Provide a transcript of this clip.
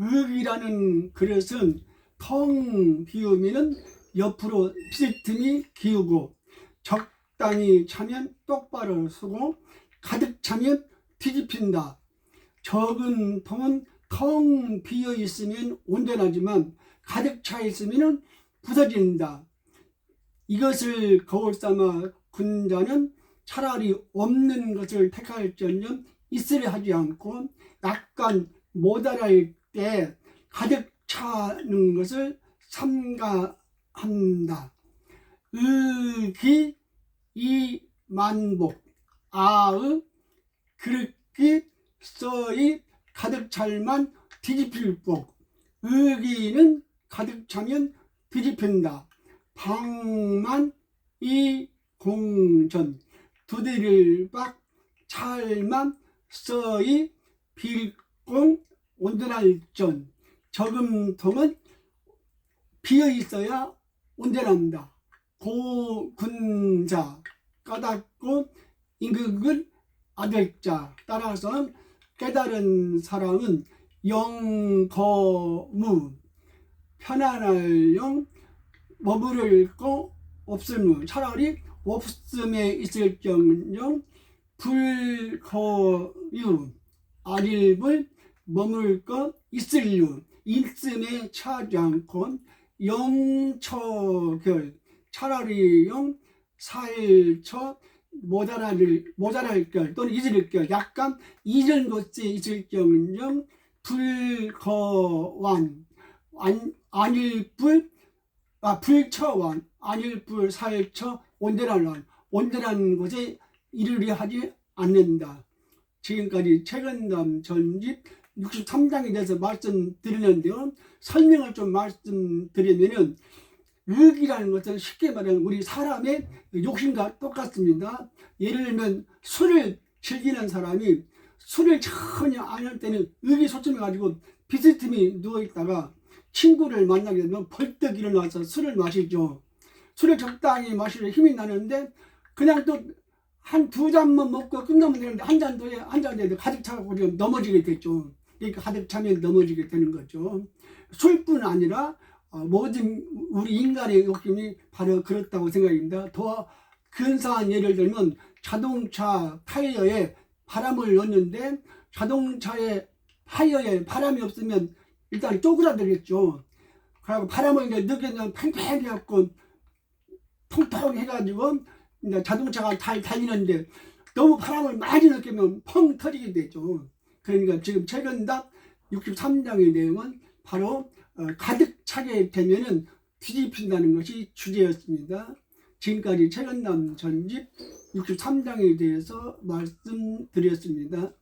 윽이라는 그릇은 텅 비우면은 옆으로 빈틈이 기우고 적당히 차면 똑바로 서고 가득 차면 뒤집힌다. 적은 통은 텅 비어 있으면 온전하지만 가득 차 있으면 부서진다. 이것을 거울 삼아 군자는 차라리 없는 것을 택할지언정 있으려 하지 않고 약간 모자랄 때 가득 차는 것을 삼가한다. 의기 이 만복 아의 그릇기 써이 가득 찰만 뒤집힐 복 의기는 가득 차면 뒤집힌다. 방만 이 공전 두드릴 박 찰만 써이 빌공 온전할 전. 저금통은 비어 있어야 온전합니다. 고군자 까닭고 임금을 아들자. 따라서는 깨달은 사람은 영거무. 편안할 영 머무를 거 없을무 차라리 없음에 있을 경영 불거유. 아릴불 머물 것 있을유. 있음에 차지 않고 영처결. 차라리 영 살처 모자랄 모자랄 결 또는 잊을 결. 약간 잊은 것이 있을 경영 불거완. 안, 안일불 아 불처완. 안일불 살처 온전한 완. 온전한 것에 이르려 하지 않는다. 지금까지 최근담 전집 63장에 대해서 말씀드리는데요. 설명을 좀 말씀드리면은 의기라는 것은 쉽게 말하면 우리 사람의 욕심과 똑같습니다. 예를 들면 술을 즐기는 사람이 술을 전혀 안 할 때는 의기소침해 가지고 비스듬히 누워 있다가 친구를 만나게 되면 벌떡 일어나서 술을 마시죠. 술을 적당히 마시려 힘이 나는데 그냥 또 한 두 잔만 먹고 끝나면 되는데 한 잔 더에 한 잔 더에 가득 차고 넘어지게 됐죠. 그러니까 가득 차면 넘어지게 되는 거죠. 술뿐 아니라 어, 모든 우리 인간의 욕심이 바로 그렇다고 생각합니다. 더 근사한 예를 들면 자동차 타이어에 바람을 넣는데 자동차에 타이어에 바람이 없으면 일단 쪼그라들겠죠. 그리고 바람을 이제 넣으면 팽팽해갖고 통통해가지고 자동차가 잘 달리는데 너무 바람을 많이 넣으면 펑 터지게 되죠. 그러니까 지금 최근답 63장의 내용은 바로 어, 가득 차게 되면은 뒤집힌다는 것이 주제였습니다. 지금까지 최근남 전집 63장에 대해서 말씀드렸습니다.